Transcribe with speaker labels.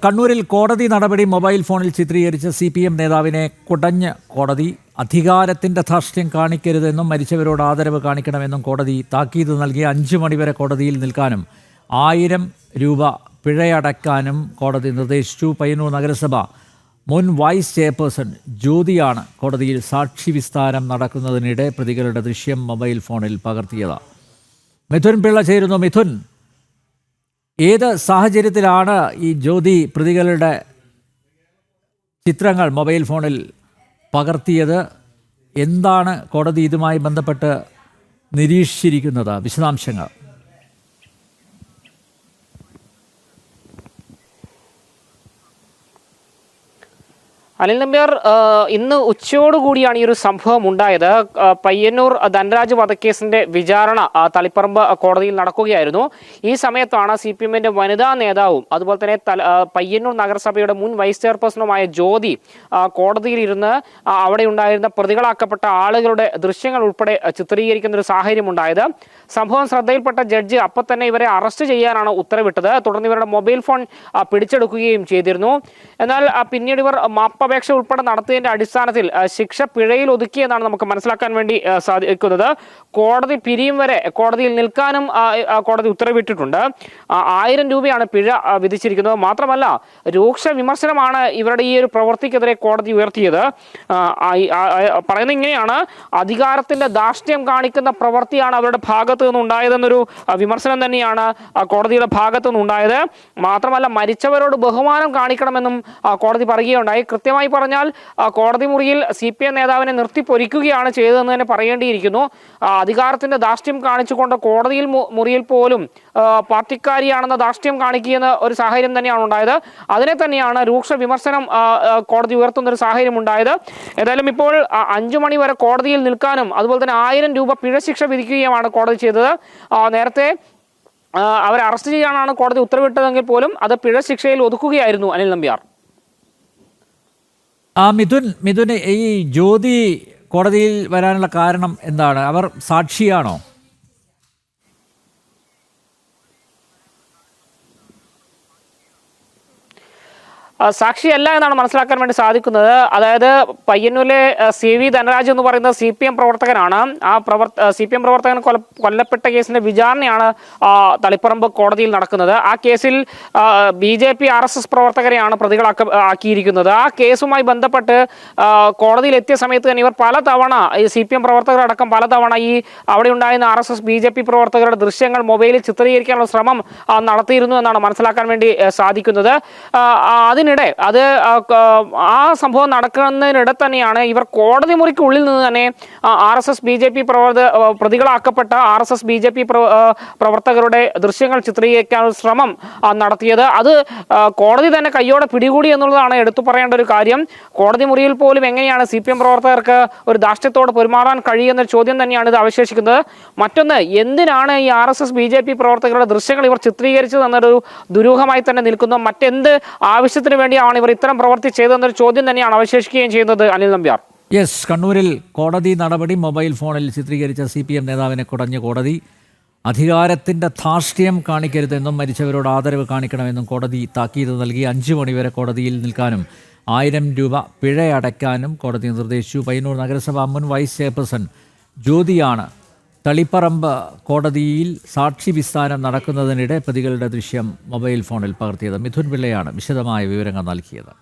Speaker 1: കണ്ണൂരിൽ കോടതി നടപടി മൊബൈൽ ഫോണിൽ ചിത്രീകരിച്ച സി പി എം നേതാവിനെ കുടഞ്ഞ് കോടതി അധികാരത്തിന്റെ ധാർഷ്ട്യം കാണിക്കരുതെന്നും മരിച്ചവരോട് ആദരവ് കാണിക്കണമെന്നും കോടതി താക്കീത് നൽകി. അഞ്ചു മണിവരെ കോടതിയിൽ നിൽക്കാനും ആയിരം രൂപ പിഴയടക്കാനും കോടതി നിർദ്ദേശിച്ചു. പയ്യന്നൂർ നഗരസഭ മുൻ വൈസ് ചെയർപേഴ്സൺ ജ്യോതിയാണ് കോടതിയിൽ സാക്ഷി വിസ്താരം നടക്കുന്നതിനിടെ പ്രതികളുടെ ദൃശ്യം മൊബൈൽ ഫോണിൽ പകർത്തിയത്. മിഥുൻ പിള്ള ചേരുന്നു. മിഥുൻ ഏത് സാഹചര്യത്തിലാണ് ഈ ജ്യോതി പ്രതികളുടെ ചിത്രങ്ങൾ മൊബൈൽ ഫോണിൽ പകർത്തിയത്? എന്താണ് കോടതി ഇതുമായി ബന്ധപ്പെട്ട് നിരീക്ഷിച്ചിരിക്കുന്നത്? വിശദാംശങ്ങൾ.
Speaker 2: അനിൽ നമ്പ്യാർ ഇന്ന് ഉച്ചയോടുകൂടിയാണ് ഈ ഒരു സംഭവം ഉണ്ടായത്. പയ്യന്നൂർ ധനരാജ് വധക്കേസിന്റെ വിചാരണ തളിപ്പറമ്പ് കോടതിയിൽ നടക്കുകയായിരുന്നു. ഈ സമയത്താണ് സി പി എമ്മിന്റെ വനിതാ നേതാവും അതുപോലെ തന്നെ പയ്യന്നൂർ നഗരസഭയുടെ മുൻ വൈസ് ചെയർപേഴ്സണുമായ ജ്യോതി കോടതിയിൽ ഇരുന്ന് അവിടെ ഉണ്ടായിരുന്ന പ്രതികളാക്കപ്പെട്ട ആളുകളുടെ ദൃശ്യങ്ങൾ ഉൾപ്പെടെ ചിത്രീകരിക്കുന്ന ഒരു സാഹചര്യം ഉണ്ടായത്. സംഭവം ശ്രദ്ധയിൽപ്പെട്ട ജഡ്ജി അപ്പം തന്നെ ഇവരെ അറസ്റ്റ് ചെയ്യാനാണ് ഉത്തരവിട്ടത്. തുടർന്ന് ഇവരുടെ മൊബൈൽ ഫോൺ പിടിച്ചെടുക്കുകയും ചെയ്തിരുന്നു. എന്നാൽ പിന്നീട് ഇവർ മാപ്പപേക്ഷ ഉൾപ്പെടെ നടത്തിയതിന്റെ അടിസ്ഥാനത്തിൽ ശിക്ഷ പിഴയിൽ ഒതുക്കിയെന്നാണ് നമുക്ക് മനസ്സിലാക്കാൻ വേണ്ടി സാധിക്കുന്നത്. കോടതി പിരിയും വരെ കോടതിയിൽ നിൽക്കാനും കോടതി ഉത്തരവിട്ടിട്ടുണ്ട്. ആയിരം രൂപയാണ് പിഴ വിധിച്ചിരിക്കുന്നത്. മാത്രമല്ല രൂക്ഷ വിമർശനമാണ് ഇവരുടെ ഈ ഒരു പ്രവൃത്തിക്കെതിരെ കോടതി ഉയർത്തിയത്. പറയുന്നത് ഇങ്ങനെയാണ്. അധികാരത്തിന്റെ ദാർഷ്ട്യം കാണിക്കുന്ന പ്രവൃത്തിയാണ് അവരുടെ ഭാഗത്ത് നിന്നുണ്ടായതെന്നൊരു വിമർശനം തന്നെയാണ് കോടതിയുടെ ഭാഗത്തു നിന്നുണ്ടായത്. മാത്രമല്ല മരിച്ചവരോട് ബഹുമാനം കാണിക്കണമെന്നും കോടതി പറയുകയുണ്ടായി. കൃത്യമായി പറഞ്ഞാൽ കോടതി മുറിയിൽ സി പി എം നേതാവിനെ നിർത്തിപ്പൊരിക്കുകയാണ് ചെയ്തതെന്ന് തന്നെ പറയേണ്ടിയിരിക്കുന്നു. അധികാരത്തിന്റെ ദാഷ്ട്യം കാണിച്ചുകൊണ്ട് കോടതിയിൽ മുറിയിൽ പോലും പാർട്ടിക്കാരിയാണെന്ന ദാഷ്ട്യം കാണിക്കുന്ന ഒരു സാഹചര്യം തന്നെയാണ് ഉണ്ടായത്. അതിനെ തന്നെയാണ് രൂക്ഷ വിമർശനം കോടതി ഉയർത്തുന്ന ഒരു സാഹചര്യം ഉണ്ടായത്. ഏതായാലും ഇപ്പോൾ അഞ്ചു മണി വരെ കോടതിയിൽ നിൽക്കാനും അതുപോലെ തന്നെ ആയിരം രൂപ പിഴ ശിക്ഷ വിധിക്കുകയുമാണ് കോടതി ചെയ്തത്. നേരത്തെ അവരെ അറസ്റ്റ് ചെയ്യാനാണ് കോടതി ഉത്തരവിട്ടതെങ്കിൽ പോലും അത് പിഴ ശിക്ഷയിൽ ഒതുക്കുകയായിരുന്നു അനിൽ നമ്പ്യാർ.
Speaker 1: ആ മിഥുൻ മിഥുൻ ഈ ജ്യോതി കോടതിയിൽ വരാനുള്ള കാരണം എന്താണ്? അവർ സാക്ഷിയാണോ?
Speaker 2: സാക്ഷിയല്ല എന്നാണ് മനസ്സിലാക്കാൻ വേണ്ടി സാധിക്കുന്നത്. അതായത് പയ്യന്നൂരിലെ സി വി ധനരാജ് എന്ന് പറയുന്ന സി പി എം പ്രവർത്തകനാണ്. ആ പ്രവർത്ത സി പി എം പ്രവർത്തകൻ കൊല കൊല്ലപ്പെട്ട കേസിന്റെ വിചാരണയാണ് തളിപ്പറമ്പ് കോടതിയിൽ നടക്കുന്നത്. ആ കേസിൽ B J P R S S പ്രവർത്തകരെയാണ് പ്രതികളാക്ക ആക്കിയിരിക്കുന്നത്. ആ കേസുമായി ബന്ധപ്പെട്ട് കോടതിയിൽ എത്തിയ സമയത്ത് തന്നെ ഇവർ പലതവണ ഈ സി പി എം പ്രവർത്തകരടക്കം പലതവണ ഈ അവിടെ ഉണ്ടായിരുന്ന R S S B J P പ്രവർത്തകരുടെ ദൃശ്യങ്ങൾ മൊബൈലിൽ ചിത്രീകരിക്കാനുള്ള ശ്രമം നടത്തിയിരുന്നു എന്നാണ് മനസ്സിലാക്കാൻ വേണ്ടി സാധിക്കുന്നത്. ആ, അതിനിടെ അത് ആ, സംഭവം നടക്കുന്നതിനിടെ തന്നെയാണ് ഇവർ കോടതി മുറിക്കുള്ളിൽ നിന്ന് തന്നെ R S S B J P പ്രവർത്ത പ്രതികളാക്കപ്പെട്ട R S S B J P പ്രവർത്തകരുടെ ദൃശ്യങ്ങൾ ചിത്രീകരിക്കാനുള്ള ശ്രമം നടത്തിയത്. അത് കോടതി തന്നെ കയ്യോടെ പിടികൂടി എന്നുള്ളതാണ് എടുത്തു പറയേണ്ട ഒരു കാര്യം. കോടതി മുറിയിൽ പോലും എങ്ങനെയാണ് സി പ്രവർത്തകർക്ക് ഒരു ദാഷ്ട്യത്തോടെ പെരുമാറാൻ കഴിയുന്ന ചോദ്യം തന്നെയാണ് ഇത് അവശേഷിക്കുന്നത്. മറ്റൊന്ന് എന്തിനാണ് ഈ R S S B J P പ്രവർത്തകരുടെ ദൃശ്യങ്ങൾ ഇവർ ചിത്രീകരിച്ചത് എന്നൊരു ദുരൂഹമായി തന്നെ നിൽക്കുന്നു. മറ്റെന്ത് ആവശ്യത്തിന് വേണ്ടിയാണ് ഇവർ ഇത്തരം പ്രവൃത്തി ചെയ്തതെന്നൊരു ചോദ്യം തന്നെയാണ് അവശേഷിക്കുകയും ചെയ്യുന്നത് അനിൽ നമ്പ്യാർ.
Speaker 1: യെസ് കണ്ണൂരിൽ കോടതി നടപടി മൊബൈൽ ഫോണിൽ ചിത്രീകരിച്ച സി പി എം നേതാവിനെ കുടഞ്ഞ കോടതി. അധികാരത്തിന്റെ ധാർഷ്ട്യം കാണിക്കരുതെന്നും മരിച്ചവരോട് ആദരവ് കാണിക്കണമെന്നും കോടതി താക്കീത് നൽകി. അഞ്ച് മണിവരെ കോടതിയിൽ നിൽക്കാനും ആയിരം രൂപ പിഴയടയ്ക്കാനും കോടതി നിർദ്ദേശിച്ചു. പയ്യന്നൂർ നഗരസഭ മുൻ വൈസ് ചെയർപേഴ്സൺ ജ്യോതിയാണ് തളിപ്പറമ്പ് കോടതിയിൽ സാക്ഷി വിസ്താരം നടക്കുന്നതിനിടെ പ്രതികളുടെ ദൃശ്യം മൊബൈൽ ഫോണിൽ പകർത്തിയത് മിഥുൻ പിള്ളയാണ് വിശദമായ വിവരങ്ങൾ നൽകിയത്.